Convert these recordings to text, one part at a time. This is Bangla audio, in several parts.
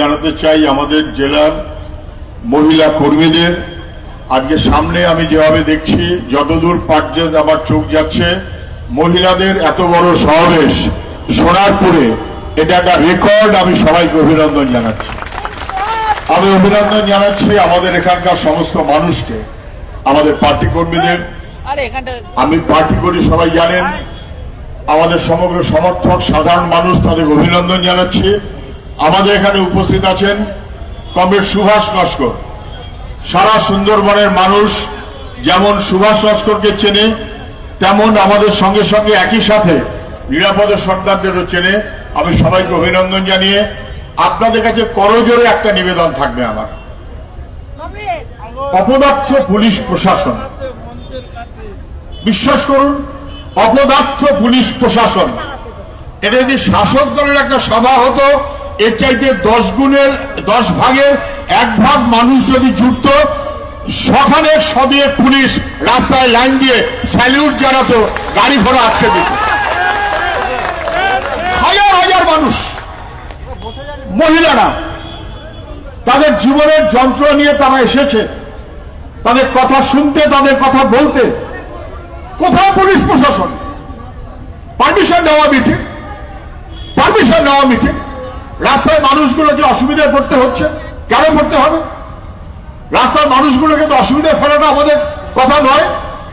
জানাতে চাই আমাদের জেলার মহিলা কর্মীদের। আজকে সামনে আমি যেভাবে দেখছি যতদূর পার্যে আমার চোখ যাচ্ছে মহিলাদের এত বড় সমাবেশ সোনারপুরে এটা একটা রেকর্ড আমি সবাইকে অভিনন্দন জানাচ্ছি। আমি অভিনন্দন জানাচ্ছি আমাদের এখানকার সমস্ত মানুষকে আমাদের পার্টি কর্মীদের। আমি পার্টি করি সবাই জানেন আমাদের সমগ্র সমর্থক সাধারণ মানুষ তাদের অভিনন্দন জানাচ্ছি। আমাদের এখানে উপস্থিত আছেন কমরেড সুভাষ নস্কর সারা সুন্দরবনের মানুষ যেমন সুভাষ নস্করকে চেনে, তেমন আমাদের সঙ্গে সঙ্গে একই সাথে নিরাপদে সর্দারদেরও চেনে। আমি সবাইকে অভিনন্দন জানিয়ে আপনাদের কাছে করজোরে একটা নিবেদন থাকবে আমার। অপদার্থ পুলিশ প্রশাসন। বিশ্বাস করুন, অপদার্থ পুলিশ প্রশাসন। এটা যদি শাসক দলের একটা সভা হতো এর চাইতে দশ গুণের, দশ ভাগের এক ভাগ মানুষ যদি জুটত সখানে সবিয়ে পুলিশ রাস্তায় লাইন দিয়ে স্যালিউট জানাতো, গাড়ি ঘোড়া আটকে দিত। হাজার হাজার মানুষ, মহিলারা, তাদের জীবনের যন্ত্র নিয়ে তারা এসেছে। তাদের কথা শুনতে, তাদের কথা বলতে। কোথাও পুলিশ প্রশাসন? পারমিশন নেওয়া মিটিং পারমিশন নেওয়া মিটিং রাস্তায় মানুষগুলো যে অসুবিধায় পড়তে হচ্ছে। কেন পড়তে হবে? রাস্তার মানুষগুলোকে তো অসুবিধায় ফেলাটা আমাদের কথা নয়।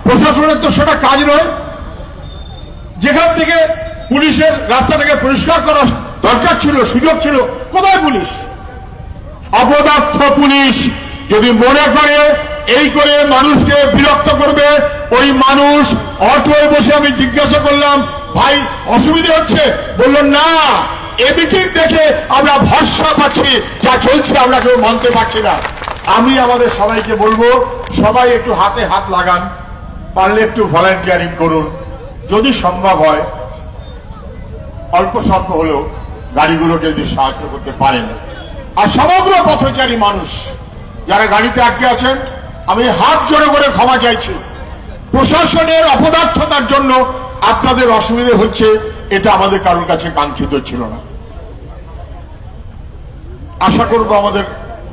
প্রশাসনের তো সেটা কাজ নয়। যেখান থেকে পুলিশের রাস্তাটাকে পরিষ্কার করা দরকার ছিল, সুযোগ ছিল, কোথায় পুলিশ? অপদার্থ পুলিশ যদি মনে করে, এই করে মানুষকে বিরক্ত করবে, ওই মানুষ অটোয় বসে আমি জিজ্ঞাসা করলাম, ভাই, অসুবিধা হচ্ছে? বললেন না। এ মিটিং দেখে আমরা ভরসা পাচ্ছি যা চলছে, আমরা কেউ মানতে পারছি না। আমি আমাদের সবাইকে বলব, সবাই একটু হাতে হাত লাগান, পারলে একটু ভলান্টিয়ারিং করুন। যদি সম্ভব হয়, অল্প স্বল্প হলেও গাড়িগুলোকে যদি সাহায্য করতে পারেন। আর সমগ্র পথচারী মানুষ, যারা গাড়িতে আটকে আছেন, আমি হাত জোড়ে করে ক্ষমা চাইছি। প্রশাসনের অপদার্থতার জন্য আপনাদের অসুবিধে হচ্ছে, এটা আমাদের কারোর কাছে কাঙ্ক্ষিত ছিল না। আশা করব আমাদের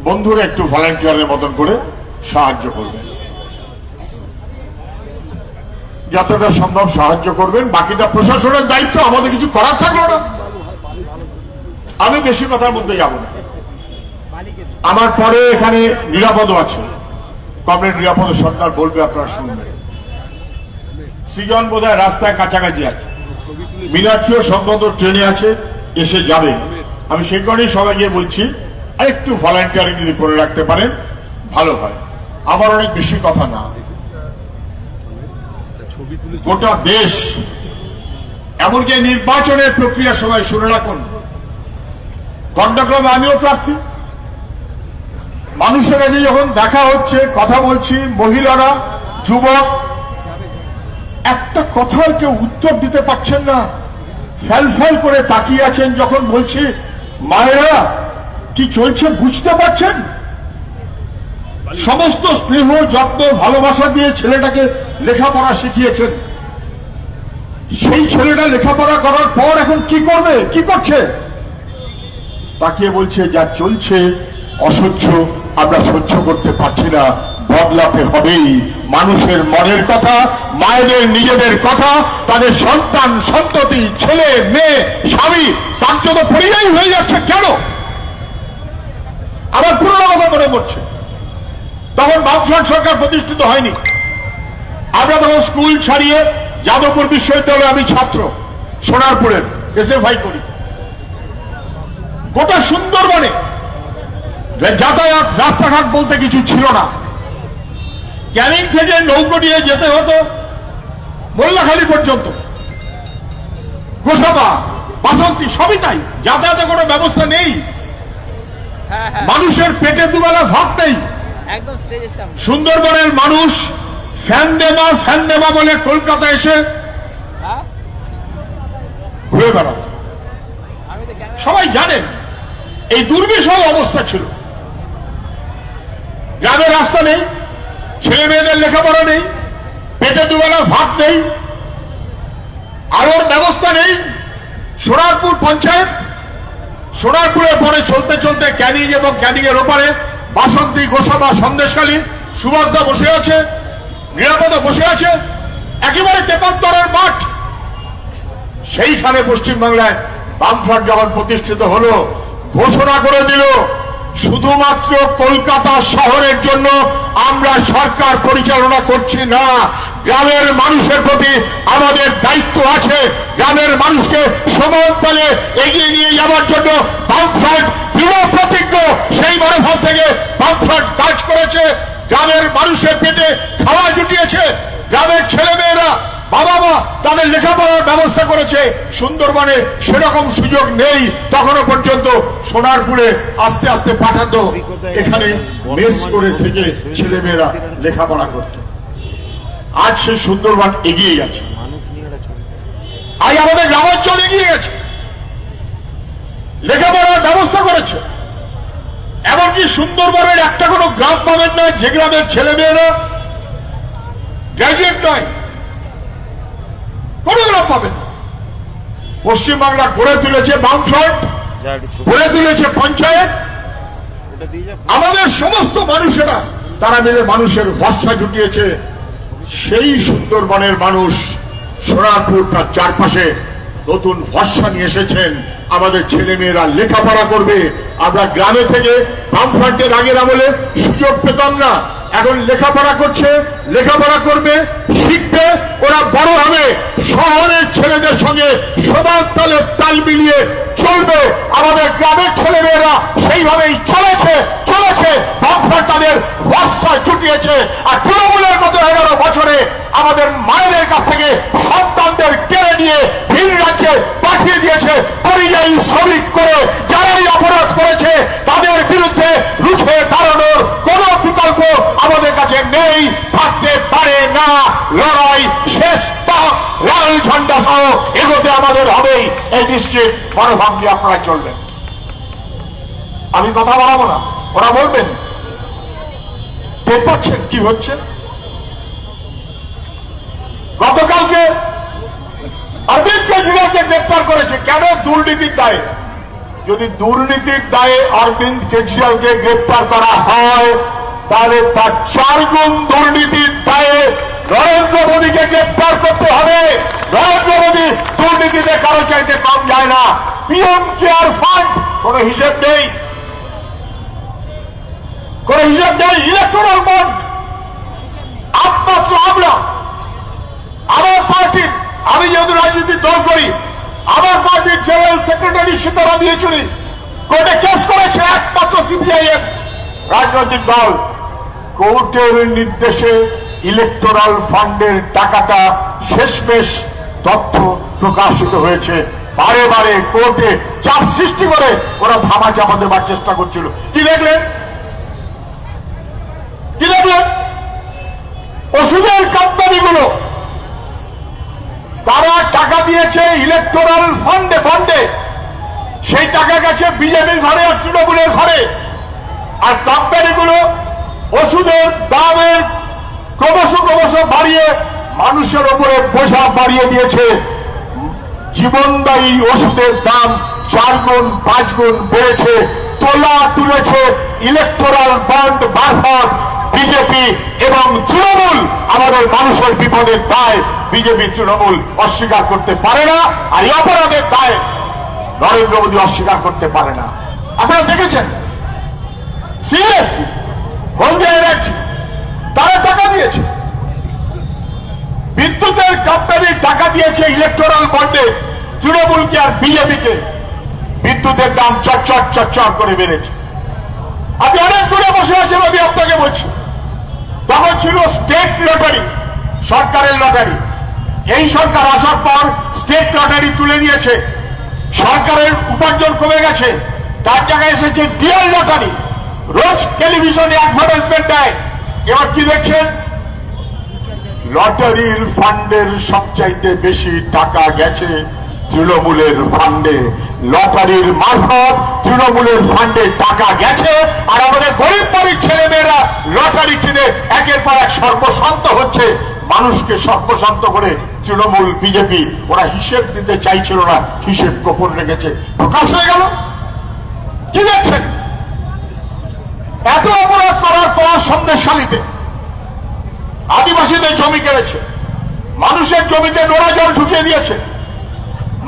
বন্ধুরা একটু ভলান্টিয়ারের মতন করে সাহায্য করবেন। যতটা সম্ভব সাহায্য করবেন, বাকিটা প্রশাসনের দায়িত্ব, আমাদের কিছু করার থাকল না। আমি বেশি কথার মধ্যে যাব না। আমার পরে এখানে নিরাপদ আছে। কমরেড নিরাপদ সরকার বলবে আপনারা শুনবেন। সৃজন বোধহয় রাস্তায় কাছাকাছি আছে। মিনাক্ষীয় সংগত ট্রেনে আছে, এসে যাবে। আমি সেই কারণেই সবাইকে বলছি, আরেকটু ভলান্টিয়ারিং যদি করে রাখতে পারেন, ভালো হয়। আমার অনেক বেশি কথা না। গোটা দেশ, এমনকি নির্বাচনের প্রক্রিয়ার সময় শুনে রাখুন। ঘটনাক্রমে আমিও প্রার্থী। মানুষের কাছে যখন দেখা হচ্ছে, কথা বলছি, মহিলারা, যুবক, একটা কথার কেউ উত্তর দিতে পারছেন না। ফ্যাল ফ্যাল করে তাকিয়ে আছেন যখন বলছি মায়েরা, কি চলছে বুঝতে পারছেন? সমস্ত স্নেহ, যত্ন, ভালোবাসা দিয়ে ছেলেটাকে লেখাপড়া শিখিয়েছেন। সেই ছেলেটা লেখাপড়া করার পর এখন কি করবে? কি করছে? তাকিয়ে বলছে, যা চলছে অসহ্য, আমরা সহ্য করতে পারছি না। বদলাতে হবেই। মানুষের মনের কথা, মায়েদের নিজেদের কথা, তাদের সন্তান, সন্ততি, ছেলে, মেয়ে, স্বামী জন্য পরিযায়ী হয়ে যাচ্ছে কেন? আবার পুরোনো কথা মনে পড়ছে তখন বামফ্রন্ট সরকার প্রতিষ্ঠিত হয়নি। আমরা তখন স্কুল ছাড়িয়ে যাদবপুর বিশ্ববিদ্যালয়ে আমি ছাত্র, সোনারপুরের এসএফআই করি। গোটা সুন্দরবনে যাতায়াত, রাস্তাঘাট বলতে কিছু ছিল না। ক্যানিং থেকে নৌকো নিয়ে যেতে হতো। মোল্লাখালী পর্যন্ত। গোসাবা বাসন্তী সবই তাই। যাতায়াতে কোনো ব্যবস্থা নেই। হ্যাঁ হ্যাঁ। মানুষের পেটে দুবেলা ভাত নেই। সুন্দরবনের মানুষ ফ্যান দেবা ফ্যান দেবা বলে কলকাতা এসে হ্যাঁ? ঘুরে বেড়াত সবাই জানেন এই দুর্বিষহ অবস্থা ছিল। গ্রামে রাস্তা নেই ছেলে মেয়েদের লেখাপড়া নেই পেটে দুবেলা ভাত নেই আলোর ব্যবস্থা নেই সোনারপুর পঞ্চায়েত, সোনারপুরে পরে চলতে চলতে ক্যানিং এবং ক্যানিং এর ওপারে বাসন্তী গোসাবা সন্দেশখালী, সুভাষদা বসে আছে, নিরাপদা বসে আছে, একেবারে তেপান্তরের মাঠ। সেইখানে পশ্চিমবাংলায় বামফ্রন্ট যখন প্রতিষ্ঠিত হলো, ঘোষণা করে দিল, শুধুমাত্র কলকাতা শহরের জন্য আমরা সরকার পরিচালনা করছি না গ্রামের মানুষের প্রতি আমাদের দায়িত্ব আছে। গ্রামের মানুষকে সমান্তলে এগিয়ে নিয়ে যাওয়ার জন্য বামফ্রন্ট দৃঢ় প্রতিজ্ঞ, সেই মনোভাব থেকে বামফ্রন্ট কাজ করেছে। গ্রামের মানুষের পেটে খাওয়া জুটিয়েছে। গ্রামের ছেলেমেয়েরা বাবা মা তাদের লেখাপড়ার ব্যবস্থা করেছে। সুন্দরবনে সেরকম সুযোগ নেই তখনও পর্যন্ত। সোনারপুরে আস্তে আস্তে পাঠাতো। এখানে মেস করে থেকে ছেলেমেয়েরা লেখাপড়া করত। আজ সে সুন্দরবন এগিয়ে গেছে। আজ আমাদের গ্রামাঞ্চল এগিয়ে গেছে। লেখাপড়ার ব্যবস্থা করেছে। এমনকি সুন্দরবনের একটা কোনো গ্রাম পাবেন না যে গ্রামের ছেলেমেয়েরা গ্র্যাজুয়েট নয়। কোনো গ্রাম পাবেন না। পশ্চিমবাংলা গড়ে তুলেছে বামফ্রন্ট গড়ে তুলেছে পঞ্চায়েত। আমাদের সমস্ত মানুষেরা তারা মিলে মানুষের ভরসা জুটিয়েছে। সেই সুন্দরবনের মানুষ সোনারপুর তার চারপাশে নতুন ভরসা নিয়ে এসেছেন। আমাদের ছেলে মেয়েরা লেখাপড়া করবে। আমরা গ্রামে থেকে বামফ্রন্টের আগের আমলে সুযোগ পেতাম না। এখন লেখাপড়া করছে, লেখাপড়া করবে শিখবে, ওরা বড় হবে। শহরের ছেলেদের সঙ্গে সবার তালে তাল মিলিয়ে চলবে। আমাদের গ্রামের ছেলেমেয়েরা সেইভাবেই চলেছে চলেছে। বামফ্রন্ট তাদের ভরসা জুটিয়েছে। আর তৃণমূলের মতো এগারো বছরে আমাদের মায়েদের কাছ থেকে সন্তানদের কেড়ে নিয়ে ভিন রাজ্যে পাঠিয়ে দিয়েছে। পরিযায়ী শ্রমিক করে যারাই অপরাধ করেছে, তাদের বিরুদ্ধে রুখে দাঁড়ানোর কোন বিকল্প আমাদের কাছে নেই, থাকতে পারে না। লড়াই শেষ লাল ঝন্ডা সহ এগোতে আমাদের হবেই। এই নিশ্চিত মনোভাব নিয়ে আপনারা চলবেন। আমি কথা বাড়াবো না, ওরা বলবেন। টের পাচ্ছেন কি হচ্ছে? গতকালকে অরবিন্দ কেজরিওয়ালকে গ্রেপ্তার করেছে। কেন দুর্নীতির দায়ে? যদি দুর্নীতির দায়ে অরবিন্দ কেজরিওয়ালকে গ্রেপ্তার করা হয়, তাহলে তার চার গুণ দুর্নীতির দায়ে নরেন্দ্র মোদীকে গ্রেপ্তার করতে হবে। নরেন্দ্র মোদী দুর্নীতিতে কারও চাইতে কম যায় না। পিএম কেয়ার ফান্ড, কোন হিসেব নেই। কোন হিসেব নেই, ইলেকট্রাল বন্ড। একমাত্র আমরা, আমার পার্টির আমি যেহেতু রাজনীতির দল করি, আমার পার্টির জেনারেল সেক্রেটারি সীতারাম ইয়েচুরি কোর্টে কেস করেছে একমাত্র সিপিআইএম রাজনৈতিক দল। কোর্টের নির্দেশে ইলেকটোরাল ফান্ডের টাকাটা শেষমেশ তথ্য প্রকাশিত হয়েছে। বারে বারে কোর্টে চাপ সৃষ্টি করে ওরা ধামা চাপা দেবার চেষ্টা করছিল। কি দেখলেন? কি দেখলেন? ওষুধের কোম্পানিগুলো দিয়েছে ইলেকটোরাল ফান্ডে ফান্ডে সেই টাকা গেছে বিজেপির ঘরে আর তৃণমূলের ঘরে। আর কোম্পানিগুলো ওষুধের দামের ক্রমশ ক্রমশ বাড়িয়ে মানুষের ওপরে বোঝা বাড়িয়ে দিয়েছে। জীবনদায়ী ওষুধের দাম চার গুণ, পাঁচ গুণ বেড়েছে, তোলা তুলেছে ইলেকটোরাল বন্ড মারফত বিজেপি এবং তৃণমূল, আমাদের মানুষের বিপদের দায় বিজেপি, তৃণমূল অস্বীকার করতে পারে না, আর এই অপরাধের দায় নরেন্দ্র মোদী অস্বীকার করতে পারে না। আপনারা দেখেছেন? সিরিয়াসলি হলদিয়া তারা টাকা দিয়েছে। বিদ্যুতের কোম্পানি টাকা দিয়েছে ইলেকটোরাল বন্ডে, তৃণমূলকে আর বিজেপিকে। বিদ্যুতের দাম চটচট চটচট করে বেড়েছে। আপনি অনেক দূরে বসে আছেন, আমি আপনাকে বলছি। তখন ছিল স্টেট লটারি সরকারের লটারি এই সরকার আসার পর স্টেট লটারি তুলে দিয়েছে। সরকারের উপার্জন কমে গেছে। তার জায়গায় এসেছে ডিএল লটারি রোজ টেলিভিশনে অ্যাডভার্টাইজমেন্ট দেয়। এবার কি দেখছেন? লটারির ফান্ডের সবচাইতে বেশি টাকা গেছে তৃণমূলের ফান্ডে লটারির মারফত তৃণমূলের ফান্ডে টাকা গেছে, আর আমাদের গরিব বাড়ির ছেলেমেয়েরা লটারি কিনে একের পর এক সর্বশান্ত হচ্ছে। মানুষকে সর্বশান্ত করে তৃণমূল, বিজেপি, ওরা হিসেব দিতে চাইছিল না, হিসেব গোপন রেখেছে। প্রকাশ হয়ে গেল। কি দেখছেন? এত অপরাধ করার পর সন্দেশখালীতে আদিবাসীদের জমি কেড়েছে। মানুষের জমিতে নোড়া জল ঢুকিয়ে দিয়েছে।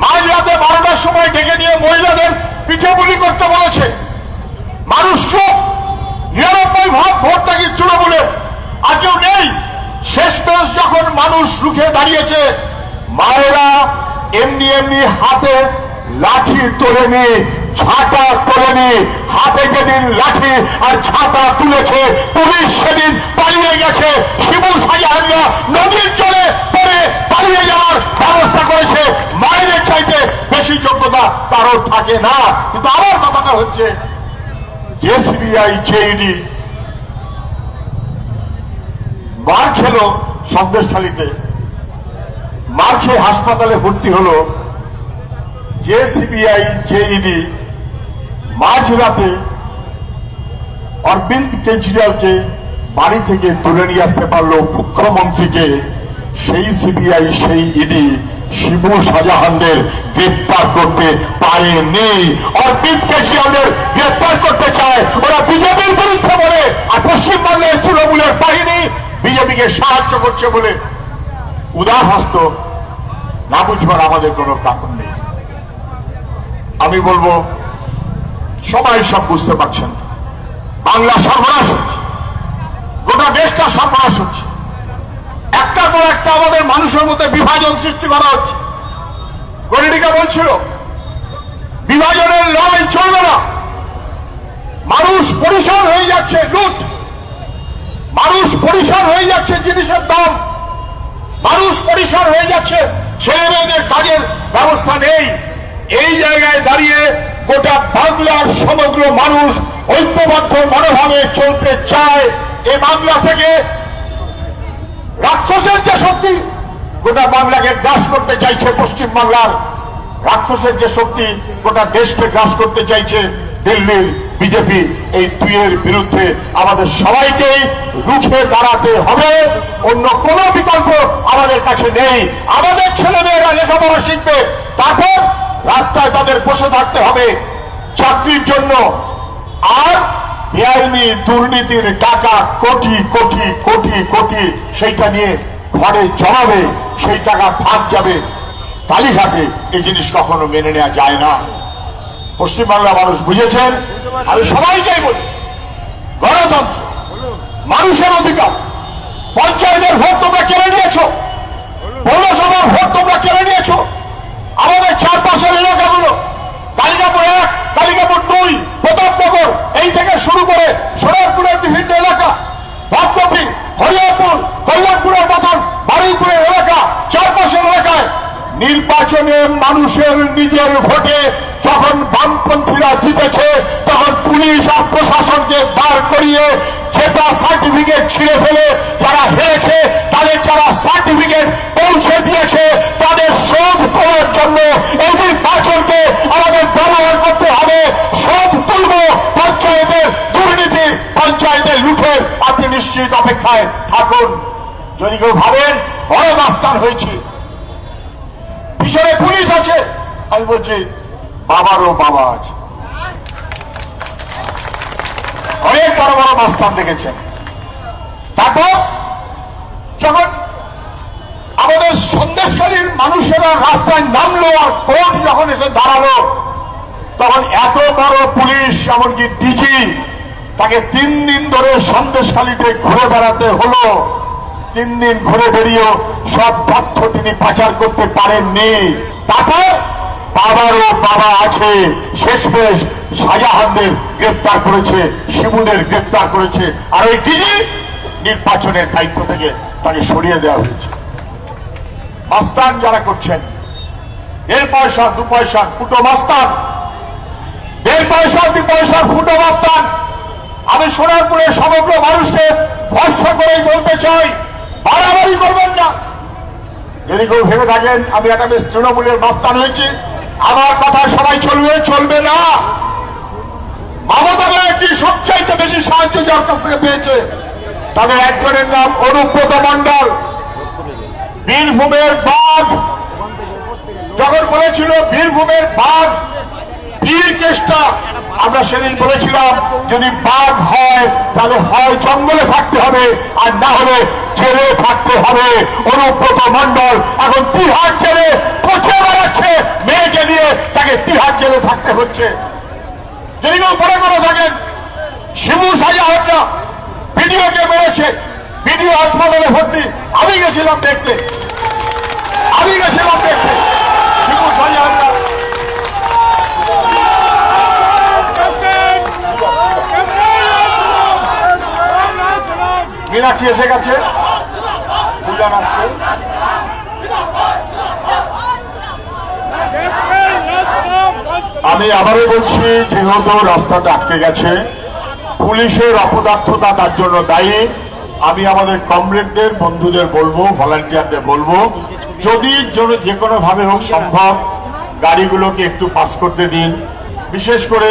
মাঝ রাতে বারোটার সময় ডেকে নিয়ে মহিলাদের পিঠে বুলি করতে বলেছে। মানুষ চোখ, নিরানব্বই ভাগ ভোট নাকি তৃণমূলের। আর কেউ নেই। শেষ পেশ যখন মানুষ রুখে দাঁড়িয়েছে, মায়েরা এমনি এমনি হাতে লাঠি তোলেনি ঝাঁটা তোলেনি হাতে যেদিন লাঠি আর ছাতা তুলেছে, পুলিশ সেদিন পালিয়ে গেছে। শিবু শাহজাহানরা নদীর জলে পড়ে পালিয়ে যাওয়ার ব্যবস্থা করেছে। মায়ের চাইতে বেশি যোগ্যতা তারও থাকে না। কিন্তু আমার কথাটা হচ্ছে যে সিবিআই জেইডি মার খেলো সন্দেশখালীতে মার খেয়ে হাসপাতালে ভর্তি হলো যে সিবিআই জেইডি মাঝরাতে অরবিন্দ কেজরিওয়ালকে বাড়ি থেকে তুলে নিয়ে আসতে পারল মুখ্যমন্ত্রীকে। সেই সিবিআই, সেই ইডি, শিবু শাহজাহানদের গ্রেপ্তার করতে পারেনি অরবিন্দ কেজরিওয়ালদের গ্রেপ্তার করতে চায়। ওরা বিজেপির বিরুদ্ধে বলে, আর পশ্চিমবাংলার তৃণমূলের বাহিনী বিজেপিকে সাহায্য করছে বলে উদাহস্ত না বুঝবার আমাদের কোনো কারণ নেই। আমি বলব, সবাই সব বুঝতে পারছেন। বাংলা সর্বনাশ হচ্ছে। গোটা দেশটা সর্বনাশ মানুষের মধ্যে বিভাজন সৃষ্টি করা হচ্ছে। গরিডিকা বলছিল, বিভাজনের লড়াই চলবে না। মানুষ পরিসর হয়ে যাচ্ছে, লুট। মানুষ পরিসর হয়ে যাচ্ছে জিনিসের দাম। মানুষ পরিসর হয়ে যাচ্ছে ছেলে মেয়েদের কাজের ব্যবস্থা নেই। এই জায়গায় দাঁড়িয়ে গোটা বাংলার সমগ্র মানুষ ঐক্যবদ্ধ মনোভাবে চলতে চায়। এ বাংলা থেকে রাক্ষসের যে শক্তি গোটা বাংলাকে গ্রাস করতে চাইছে পশ্চিম বাংলার রাক্ষসের যে শক্তি, গোটা দেশকে গ্রাস করতে চাইছে দিল্লির বিজেপি। এই দুইয়ের বিরুদ্ধে আমাদের সবাইকেই রুখে দাঁড়াতে হবে। অন্য কোনো বিকল্প আমাদের কাছে নেই। আমাদের ছেলেমেয়েরা লেখাপড়া শিখবে, তারপর রাস্তায় তাদের বসে থাকতে হবে চাকরির জন্য। আর বেআইনি দুর্নীতির টাকা কোটি কোটি কোটি কোটি সেইটা নিয়ে ঘরে জমাবে সেই টাকা ফাঁক যাবে কালীঘাটে এই জিনিস কখনো মেনে নেওয়া যায় না। পশ্চিমবাংলা মানুষ বুঝেছেন? আমি সবাইকেই বলি, গণতন্ত্র মানুষের অধিকার। পঞ্চায়েতের ভোট তোমরা কেড়ে নিয়েছো, পৌরসভার ভোট তোমরা কেড়ে নিয়েছো। আমাদের চারপাশের এলাকাগুলো কালিকাপুর এক কালিকাপুর দুই, প্রতাপনগর, এই থেকে শুরু করে সোনারপুরের বিভিন্ন এলাকা ভক্তপুর হরিয়ারপুর, কল্যাণপুরের মতন বারুইপুরের এলাকা, চারপাশের এলাকায় নির্বাচনে মানুষের নিজের ভোটে যখন বামপন্থীরা জিতেছে, তখন পুলিশ আর প্রশাসনকে দাঁড় করিয়ে যেটা সার্টিফিকেট ছিঁড়ে ফেলে যারা হেরেছে, তাদের যারা সার্টিফিকেট পৌঁছে দিয়েছে, তাদের শোধ করার জন্য এই নির্বাচনকে আমাদের ব্যবহার করতে হবে। শোধ তুলব পঞ্চায়েতের দুর্নীতি, পঞ্চায়েতের লুঠের আপনি নিশ্চিত অপেক্ষায় থাকুন। যদি কেউ ভাবেন বড় মাস্তান হয়েছে। পিছনে পুলিশ আছে। আমি বলছি, বাবারও বাবা আছে। অনেক বড় বড় মাস্তান দেখেছেন। তারপর যখন আমাদের সন্দেশকারীর মানুষেরা রাস্তায় নামলো আর কোর্ট যখন এসে দাঁড়াল, তখন এত বড় পুলিশ, এমনকি ডিজি, তাকে তিন দিন ধরে সন্দেশখালীতে ঘুরে বেড়াতে হলো। তিন দিন ঘুরে বেরিয়েও সব তথ্য তিনি পাচার করতে পারেননি। তারপর বাবারও বাবা আছে, শেষমেশ শাহজাহানদের গ্রেপ্তার করেছে শিবুদের গ্রেপ্তার করেছে। আর ওই ডিজি নির্বাচনের দায়িত্ব থেকে তাকে সরিয়ে দেওয়া হয়েছে। মাস্তান যারা করছেন, দেড় পয়সা, দু পয়সা, ফুটো মাস্তান। দেড় পয়সা, দু পয়সার ফুটো মাস্তান। আমি সোনারপুরের সমগ্র মানুষকে ভরসা করেই বলতে চাই বাড়াবাড়ি করবেন না। যদি কেউ ভেবে থাকেন, আমি একটা বেশ তৃণমূলের মাস্তান হয়েছি। আমার কথা সবাই চলবে চলবে না। মমতা ব্যানার্জি সবচাইতে বেশি সাহায্য যার কাছ থেকে পেয়েছে, তাদের একজনের নাম অনুব্রত মন্ডল বীরভূমের বাঘ। যখন বলেছিল বীরভূমের বাঘ, বীর কেসটা আমরা সেদিন বলেছিলাম, যদি বাঘ হয়, তাহলে হয় জঙ্গলে থাকতে হবে, আর না হলে জেলে থাকতে হবে। অনুব্রত মন্ডল এখন তিহার জেলে পচে বেড়াচ্ছে। মেয়েকে নিয়ে তাকে তিহার জেলে থাকতে হচ্ছে। যদি কেউ মনে করে থাকেন, শিবু সাজাহররা ভিডিওকে মেরেছে। ভিডিও হাসপাতালে ভর্তি। আমি গেছিলাম দেখতে। আমি গেছিলাম দেখতে। শিবু সাজাহররা মীনাক্ষী এসে গেছে। আমি আবারও বলছি, যেহেতু রাস্তাটা আটকে গেছে, পুলিশের অপদার্থতা তার জন্য দায়ী। আমি আমাদের কমরেডদের, বন্ধুদের বলব, ভলান্টিয়ারদের বলব, যদি যে কোনো ভাবে হোক সম্ভব, গাড়িগুলোকে একটু পাস করতে দিন। বিশেষ করে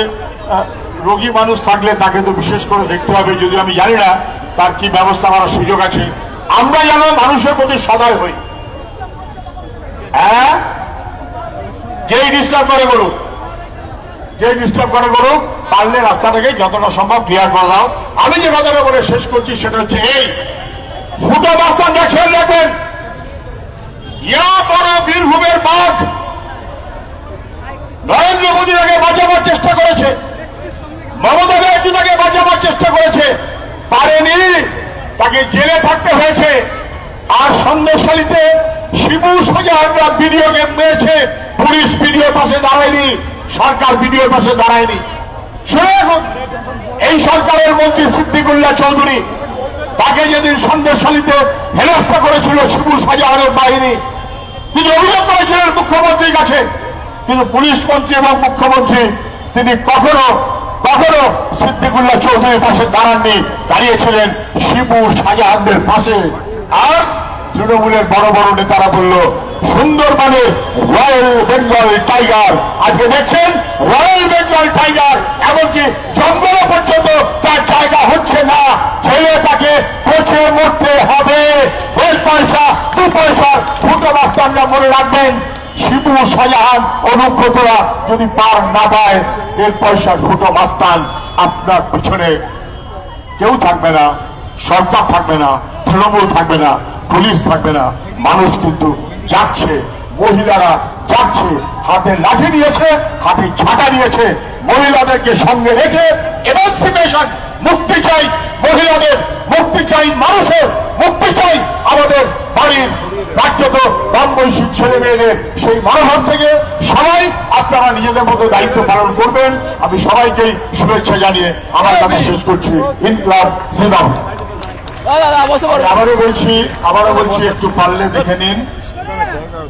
রোগী মানুষ থাকলে তাকে তো বিশেষ করে দেখতে হবে যদি আমি জানি না তার কি ব্যবস্থা করার সুযোগ আছে। আমরা যেন মানুষের প্রতি সদয় হই। হ্যাঁ? যেই ডিস্টার্ব করে করুক যে ডিস্টার্ব করে করুক, পারলে রাস্তাটাকে যতটা সম্ভব ক্লিয়ার করে দাও। আমি যে কথাটা বলে শেষ করছি সেটা হচ্ছে এই, ফুটো বাস্তানটা খেয়াল রাখবেন ইয়া বড় বীরভূমের বাঘ নরেন্দ্র মোদী তাকে বাঁচাবার চেষ্টা করেছে। মমতা ব্যানার্জি তাকে বাঁচাবার চেষ্টা করেছে। পারেনি। তাকে জেলে থাকতে হয়েছে। আর সন্দেশালিতে শিবু সোজা ভিডিও গেম মেরেছে পুলিশ ভিডিও পাশে দাঁড়ায়নি, সরকার ভিডিওর পাশে দাঁড়ায়নি। শুনে এখন, এই সরকারের মন্ত্রী সিদ্দিকুল্লাহ চৌধুরী, তাকে যেদিন সন্দেশালিতে হেনস্থা করেছিল শিবু শাহজাহানের বাহিনী, তিনি অভিযোগ করেছিলেন মুখ্যমন্ত্রীর কাছে। কিন্তু পুলিশ মন্ত্রী এবং মুখ্যমন্ত্রী, তিনি কখনো কখনো সিদ্দিকুল্লাহ চৌধুরীর পাশে দাঁড়াননি, দাঁড়িয়েছিলেন শিবু শাহজাহানদের পাশে। আর তৃণমূলের বড় বড় নেতারা বলল, সুন্দরবনের রয়্যাল বেঙ্গল টাইগার, আজকে দেখছেন রয়্যাল বেঙ্গল টাইগার, এমনকি জঙ্গলে পর্যন্ত তার জায়গা হচ্ছে না ছেলে তাকে পচে মরতে হবে। দেড় পয়সা, দু পয়সা ফুটো বাস্তানরা মনে রাখবেন। শিবু শাহজাহান অনুব্রতরা যদি পার না পায় দেড় পয়সার ফুটো মাস্তান আপনার পিছনে। কেউ থাকবে না, সরকার থাকবে না, তৃণমূল থাকবে না, পুলিশ থাকবে না, মানুষ কিন্তু যাচ্ছে, মহিলারা যাচ্ছে, হাতে লাঠি নিয়েছে, হাতে ঝাঁটা নিয়েছে মহিলাদেরকে সঙ্গে রেখে এমানসিপেশন মুক্তি চাই মহিলাদের, মুক্তি চাই মানুষের, মুক্তি চাই আমাদের বাড়ির কার্যত কম বয়সী ছেলে মেয়েদের সেই মনোভাব থেকে সবাই আপনারা নিজেদের মতো দায়িত্ব পালন করবেন। আমি সবাইকেই শুভেচ্ছা জানিয়ে আমার কথা শেষ করছি। ইনকলাব পড়ো আবারও বলছি আবারও বলছি, একটু পারলে দেখে নিন।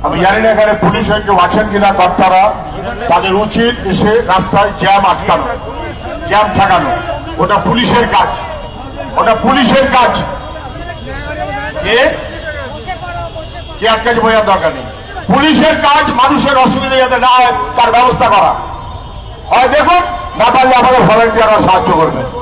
আমি জানি না এখানে পুলিশ কেউ আছেন কিনা কর্তারা। তাদের উচিত এসে রাস্তায় জ্যাম আটকানো, জ্যাম ঠেকানো। ওটা পুলিশের কাজ। ওটা পুলিশের কাজ। কে? কে আটকাছে বোঝার দরকার নেই। পুলিশের কাজ মানুষের অসুবিধা যাতে না হয়, তার ব্যবস্থা করা। হয় দেখুন, না পারলে আমাদের ভলেন্টিয়াররা সাহায্য করবেন।